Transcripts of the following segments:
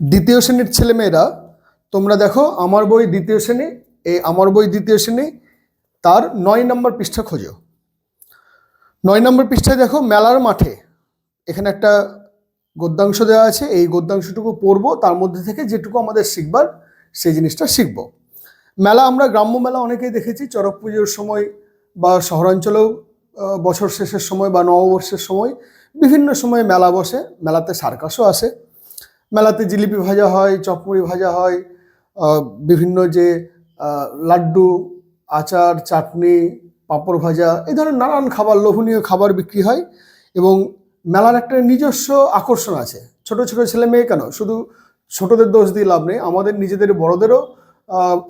দ্বিতীয় শ্রেণির ছেলেমেয়েরা, তোমরা দেখো আমার বই দ্বিতীয় শ্রেণি, এই আমার বই দ্বিতীয় শ্রেণি, তার নয় নম্বর পৃষ্ঠা খোঁজো। নয় নম্বর পৃষ্ঠায় দেখো মেলার মাঠে, এখানে একটা গদ্যাংশ দেওয়া আছে, এই গদ্যাংশটুকু পড়ব, তার মধ্যে থেকে যেটুকু আমাদের শিখবার, সেই জিনিসটা শিখব। মেলা, আমরা গ্রাম্য মেলা অনেকেই দেখেছি, চড়ক পুজোর সময় বা শহরাঞ্চলেও বছর শেষের সময় বা নববর্ষের সময়, বিভিন্ন সময়ে মেলা বসে, মেলাতে সার্কাসও আসে। মেলাতে জিলিপি ভাজা হয়, চপমুড়ি ভাজা হয় বিভিন্ন যে লাড্ডু, আচার, চাটনি, পাঁপড় ভাজা, এই ধরনের নানান খাবার, লোভনীয় খাবার বিক্রি হয় এবং মেলার একটা নিজস্ব আকর্ষণ আছে। ছোট ছোট ছেলে মেয়ে কেন? শুধু ছোটদের দোষ দিয়ে লাভ নেই। আমাদের নিজেদের বড়দেরও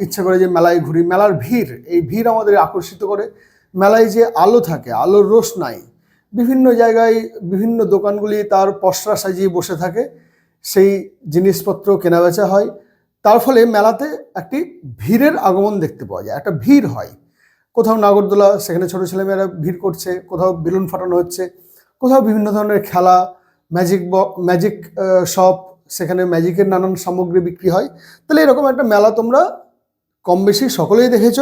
ইচ্ছা করে যে মেলায় ঘুরি। মেলার ভিড়, এই ভিড় আমাদের আকর্ষিত করে। মেলায় যে আলো থাকে, আলোর রোশ নাই। বিভিন্ন জায়গায় বিভিন্ন দোকানগুলি তার পসরা সাজিয়ে বসে থাকে। সেই জিনিসপত্র কেনাবেচা হয়। তার ফলে মেলাতে একটি ভিড়ের আগমন দেখতে পাওয়া যায়, একটা ভিড় হয়। কোথাও নাগরদোলা, সেখানে ছোটো ছেলেমেয়েরা ভিড় করছে, কোথাও বেলুন ফাটানো হচ্ছে, কোথাও বিভিন্ন ধরনের খেলা ম্যাজিক ব ম্যাজিক শপ সেখানে ম্যাজিকের নানান সামগ্রী বিক্রি হয়। তাহলে এরকম একটা মেলা তোমরা কম বেশি সকলেই দেখেছ।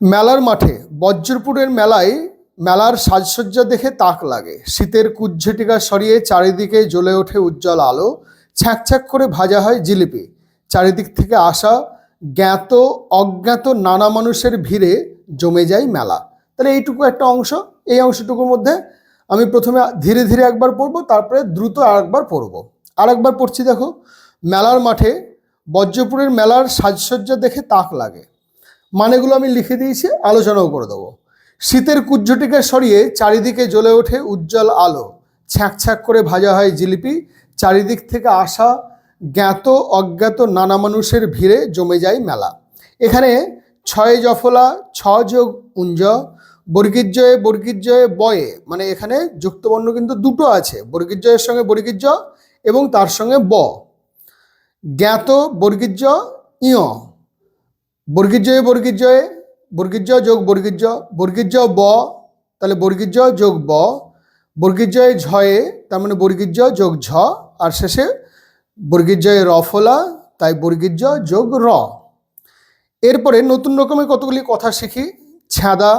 মেলার মাঠে বজ্রপুরের মেলায় মেলার সাজসজ্জা দেখে তাক লাগে। শীতের কুজ্ঝটিকা সরিয়ে চারিদিকে জ্বলে ওঠে উজ্জ্বল আলো। ছ্যাঁক করে ভাজা হয় জিলিপি। চারিদিক থেকে আসা জ্ঞাত, অজ্ঞাত নানা মানুষের ভিড়ে জমে যায় মেলা। তাহলে এইটুকু একটা অংশ, এই অংশটুকুর মধ্যে আমি প্রথমে ধীরে ধীরে একবার পড়ব, তারপরে দ্রুত আরেকবার পড়ব। আরেকবার পড়ছি দেখো, মেলার মাঠে বজ্রপুরের মেলার সাজসজ্জা দেখে তাক লাগে। মানেগুলো আমি লিখে দিয়েছি, আলোচনাও করে দেবো। শীতের কুজ্জটিকে সরিয়ে চারিদিকে জ্বলে ওঠে উজ্জ্বল আলো। ছ্যাঁক ছ্যাঁক করে ভাজা হয় জিলিপি। চারিদিক থেকে আসা জ্ঞাত, অজ্ঞাত নানা মানুষের ভিড়ে জমে যায় মেলা। এখানে ছয় জফলা, ছ যোগ উঞ্জ বর্গীর্জয়ে বর্গীর্জয়ে বয়ে মানে এখানে যুক্তবর্ণ কিন্তু দুটো আছে বর্গীর্জয়ের সঙ্গে বর্গীর্জ এবং তার সঙ্গে ব। জ্ঞাত বর্গীর্জ ইয়। বর্গীর্জয়ে বর্গীর্জয়ে বর্গীর্জ যোগ বর্গীর্জ বর্গীর্জ ব তাহলে বর্গীর্জ যোগ ব বর্গীর্জয়ে ঝয়ে তার মানে বর্গীর্জ যোগ ঝ আর শেষে বর্গীর্জয়ে র ফলা তাই বর্গীর্জ যোগ র। এরপরে নতুন রকমের কতগুলি কথা শিখি? ছ্যাদা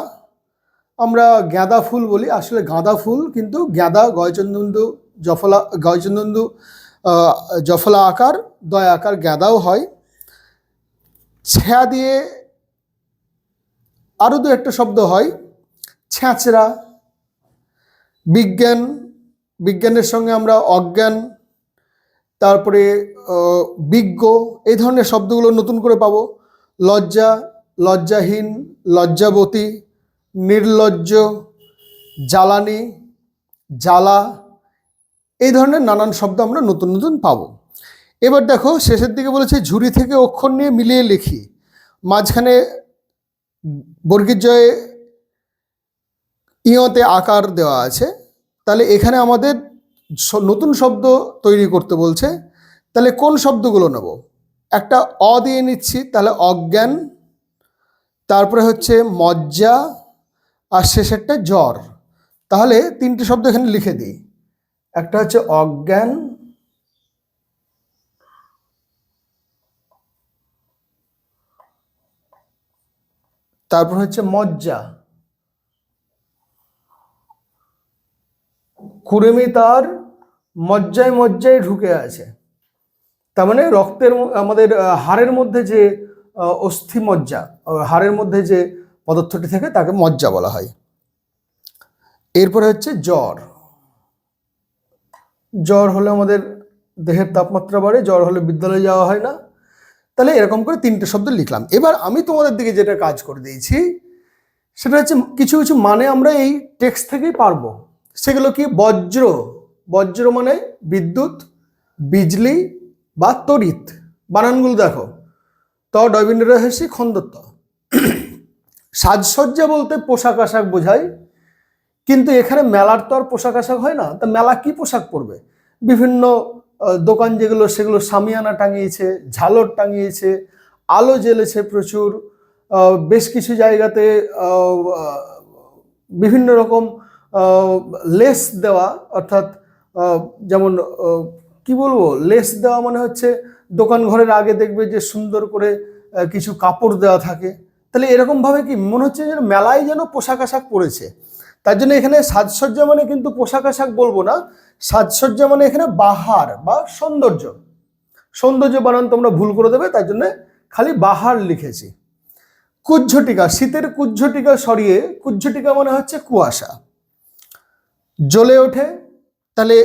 আমরা গাঁদা ফুল বলি আসলে গাঁদা ফুল কিন্তু গাঁদা গয়চন্দন্দু জফলা গয়চন্দন্দু আহ, জফলা আকার দয় আকার গাঁদাও হয়। ছ্যা দিয়ে আরও দু একটা শব্দ হয়। ছ্যাঁচড়া বিজ্ঞান, বিজ্ঞানের সঙ্গে আমরা অজ্ঞান, তারপরে বিজ্ঞ, এই ধরনের শব্দগুলো নতুন করে পাবো। লজ্জা, লজ্জাহীন, লজ্জাবতী, নির্লজ্জ, জ্বালানি, জ্বালা, এই ধরনের নানান শব্দ আমরা নতুন নতুন পাবো। এবার দেখো, শেষের দিকে বলেছে, ঝুড়ি থেকে অক্ষর নিয়ে মিলিয়ে লিখি। মাঝখানে বর্গীর জয়ে ইয়তে আকার দেওয়া আছে। তাহলে এখানে আমাদের নতুন শব্দ তৈরি করতে বলছে। তাহলে কোন শব্দগুলো নেব? একটা অ দিয়ে নিচ্ছি, তাহলে অজ্ঞান, তারপরে হচ্ছে মজ্জা, আর শেষেরটা জ্বর। তাহলে তিনটে শব্দ এখানে লিখে দিই। একটা হচ্ছে অজ্ঞান তারপর হচ্ছে মজ্জা। কুড়েমি তার মজ্জায় মজ্জায় ঢুকে আছে। তার মানে রক্তের আমাদের হাড়ের মধ্যে যে অস্থি মজ্জা হাড়ের মধ্যে যে পদার্থটি থাকে তাকে মজ্জা বলা হয়। এরপরে হচ্ছে জ্বর। জ্বর হলে আমাদের দেহের তাপমাত্রা বাড়ে, জ্বর হলে বিদ্যালয়ে যাওয়া হয় না। তাহলে এরকম করে তিনটে শব্দ লিখলাম। এবার আমি তোমাদের দিকে যেটা কাজ করে দিয়েছি, সেটা হচ্ছে কিছু কিছু মানে আমরা এই টেক্সট থেকেই পারব। সেগুলো কি? বজ্র। বজ্র মানে বিদ্যুৎ, বিজলি বা তড়িৎ। বানানগুলো দেখো। ত ডবিন্দ্র হেসি খন্দত্ব সাজসজ্জা বলতে পোশাক আশাক বোঝায়। কিন্তু এখানে মেলার তো আর পোশাক আশাক হয় না। তা মেলা কি পোশাক পরবে? বিভিন্ন দোকান যেগুলো, সেগুলো সামিয়ানা টাঙিয়েছে, ঝালর টাঙিয়েছে, আলো জ্বেলেছে প্রচুর বেশ কিছু জায়গাতে বিভিন্ন রকম লেস দেওয়া, অর্থাৎ যেমন কি বলব, লেস দেওয়া মানে হচ্ছে দোকান ঘরের আগে দেখবে যে সুন্দর করে কিছু কাপড় দেওয়া থাকে। তাহলে এরকমভাবে কি মনে হচ্ছে যেন মেলায় যেন পোশাক আশাক পরেছে? তার জন্য এখানে সাজসজ্জা মানে কিন্তু পোশাক আশাক বলব না। সাজসজ্জা মানে এখানে বাহার বা সৌন্দর্য। সৌন্দর্য বানান তোমরা ভুল করে দেবে, তার জন্য খালি বাহার লিখেছি। কুজ্ঝটিকা, শীতের কুজ্ঝটিকা সরিয়ে, কুজ্ঝটিকা মানে হচ্ছে কুয়াশা। জ্বলে ওঠে, তাহলে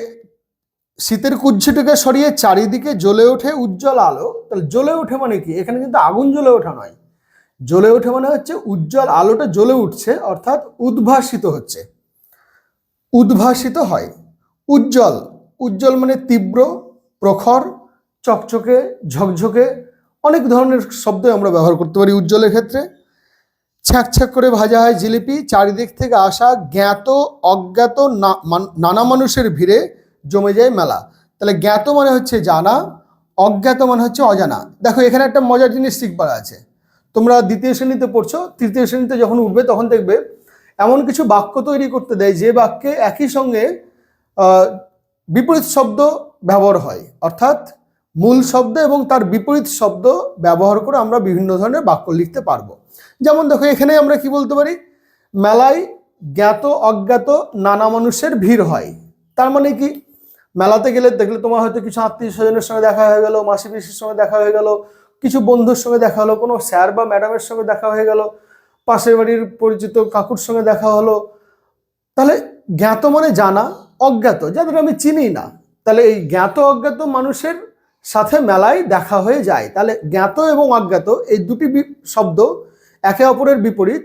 শীতের কুজ্ঝটিকা সরিয়ে চারিদিকে জ্বলে ওঠে উজ্জ্বল আলো। তাহলে জ্বলে ওঠে মানে কি? এখানে কিন্তু আগুন জ্বলে ওঠা নয়। জ্বলে ওঠে মানে হচ্ছে উজ্জ্বল আলোটা জ্বলে উঠছে, অর্থাৎ উদ্ভাসিত হচ্ছে। উদ্ভাসিত হয়। উজ্জ্বল উজ্জ্বল মানে তীব্র, প্রখর, চকচকে, ঝকঝকে, অনেক ধরনের শব্দ আমরা ব্যবহার করতে পারি উজ্জ্বলের ক্ষেত্রে। ছ্যাঁক করে ভাজা হয় জিলিপি, চারিদিক থেকে আসা জ্ঞাত, অজ্ঞাত নানা মানুষের ভিড়ে জমে যায় মেলা। তাহলে জ্ঞাত মানে হচ্ছে জানা, অজ্ঞাত মানে হচ্ছে অজানা। দেখো, এখানে একটা মজার জিনিস শিখবার আছে। তোমরা দ্বিতীয় শ্রেণীতে পড়ছো, তৃতীয় শ্রেণীতে যখন উঠবে তখন দেখবে এমন কিছু বাক্য তৈরি করতে দেয় যে বাক্যে একই সঙ্গে বিপরীত শব্দ ব্যবহার হয়। অর্থাৎ মূল শব্দ এবং তার বিপরীত শব্দ ব্যবহার করে আমরা বিভিন্ন ধরনের বাক্য লিখতে পারব। যেমন দেখো, এখানে আমরা কি বলতে পারি? মেলায় জ্ঞাত, অজ্ঞাত নানা মানুষের ভিড় হয়। তার মানে কি? মেলাতে গেলে দেখলে তোমার হয়তো কিছু আত্মীয় স্বজনের সঙ্গে দেখা হয়ে গেল মাসি পিসির সঙ্গে দেখা হয়ে গেল কিছু বন্ধুর সঙ্গে দেখা হলো, কোনো স্যার বা ম্যাডামের সঙ্গে দেখা হয়ে গেল, পাশের বাড়ির পরিচিত কাকুর সঙ্গে দেখা হলো। তাহলে জ্ঞাত মানে জানা, অজ্ঞাত যাদের আমি চিনি না। তাহলে এই জ্ঞাত অজ্ঞাত মানুষের সাথে মেলায় দেখা হয়ে যায়। তাহলে জ্ঞাত এবং অজ্ঞাত এই দুটি শব্দ একে অপরের বিপরীত,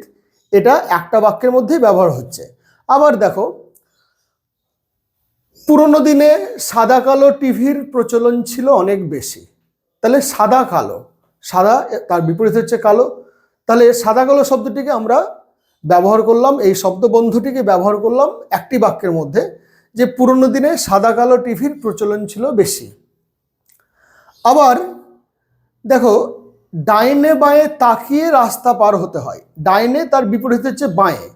এটা একটা বাক্যের মধ্যেই ব্যবহার হচ্ছে। আবার দেখো, পুরোনো দিনে সাদা কালো টিভির প্রচলন ছিল অনেক বেশি। তাহলে সাদা কালো। সাদা তার বিপরীত হচ্ছে কালো। তাহলে সাদা কালো শব্দটিকে আমরা ব্যবহার করলাম, এই শব্দবন্ধটিকে ব্যবহার করলাম একটি বাক্যের মধ্যে, যে পুরনো দিনে সাদা কালো টিভির প্রচলন ছিল বেশি। আবার দেখো, ডাইনে বাঁয়ে তাকিয়ে রাস্তা পার হতে হয়। ডাইনে তার বিপরীত হচ্ছে বাঁয়ে।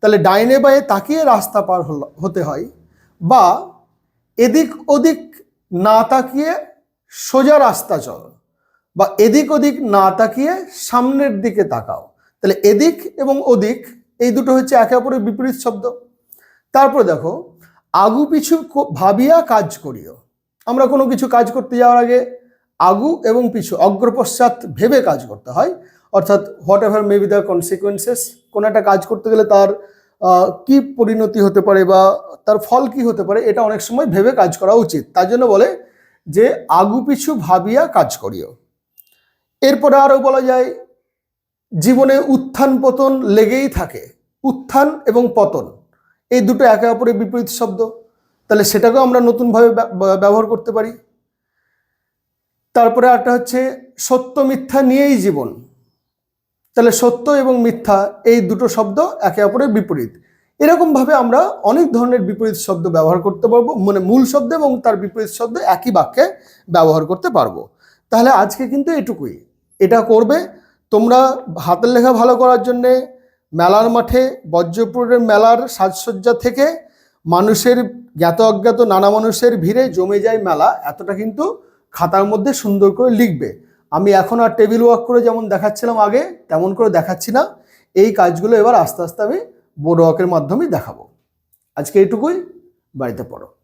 তাহলে ডাইনে বাঁয়ে তাকিয়ে রাস্তা পার হতে হয়। বা এদিক ওদিক না তাকিয়ে সোজা রাস্তা চলো বা এদিক ওদিক না তাকিয়ে সামনের দিকে তাকাও। তাহলে এদিক এবং ওদিক এই দুটো হচ্ছে একে অপরের বিপরীত শব্দ। তারপরে দেখো, আগু পিছু ভাবিয়া কাজ করিও। আমরা কোনো কিছু কাজ করতে যাওয়ার আগে আগু এবং পিছু অগ্রপশ্চাৎ ভেবে কাজ করতে হয়। অর্থাৎ whatever may be the consequences কোনো একটা কাজ করতে গেলে তার কি পরিণতি হতে পারে বা তার ফল কি হতে পারে, এটা অনেক সময় ভেবে কাজ করা উচিত। তার জন্য বলে যে আগু পিছু ভাবিয়া কাজ করিও। এরপরে আরও বলা যায়, জীবনে উত্থান পতন লেগেই থাকে, উত্থান এবং পতন। এই দুটো একে অপরের বিপরীত শব্দ। তাহলে সেটাকেও আমরা নতুনভাবে ব্যব- ব্যব- ব্যবহার করতে পারি। তারপরে একটা হচ্ছে, সত্য মিথ্যা নিয়েই জীবন। তাহলে সত্য এবং মিথ্যা এই দুটো শব্দ একে অপরের বিপরীত। এরকমভাবে আমরা অনেক ধরনের বিপরীত শব্দ ব্যবহার করতে পারব মানে মূল শব্দ এবং তার বিপরীত শব্দ একই বাক্যে ব্যবহার করতে পারব। তাহলে আজকে কিন্তু এটুকুই। এটা করবে তোমরা হাতের লেখা ভালো করার জন্যে, মেলার মাঠে, বজ্রপুরের মেলার সাজসজ্জা থেকে মানুষের জ্ঞাত অজ্ঞাত নানা মানুষের ভিড়ে জমে যায় মেলা, এতটা কিন্তু খাতার মধ্যে সুন্দর করে লিখবে। আমি এখন আর টেবিল ওয়ার্ক করে যেমন দেখাচ্ছিলাম আগে, তেমন করে দেখাচ্ছি না। এই কাজগুলো এবার আস্তে আস্তে আমি বোর্ড ওয়ার্কের মাধ্যমেই দেখাবো। আজকে এইটুকুই বাড়িতে পড়ো।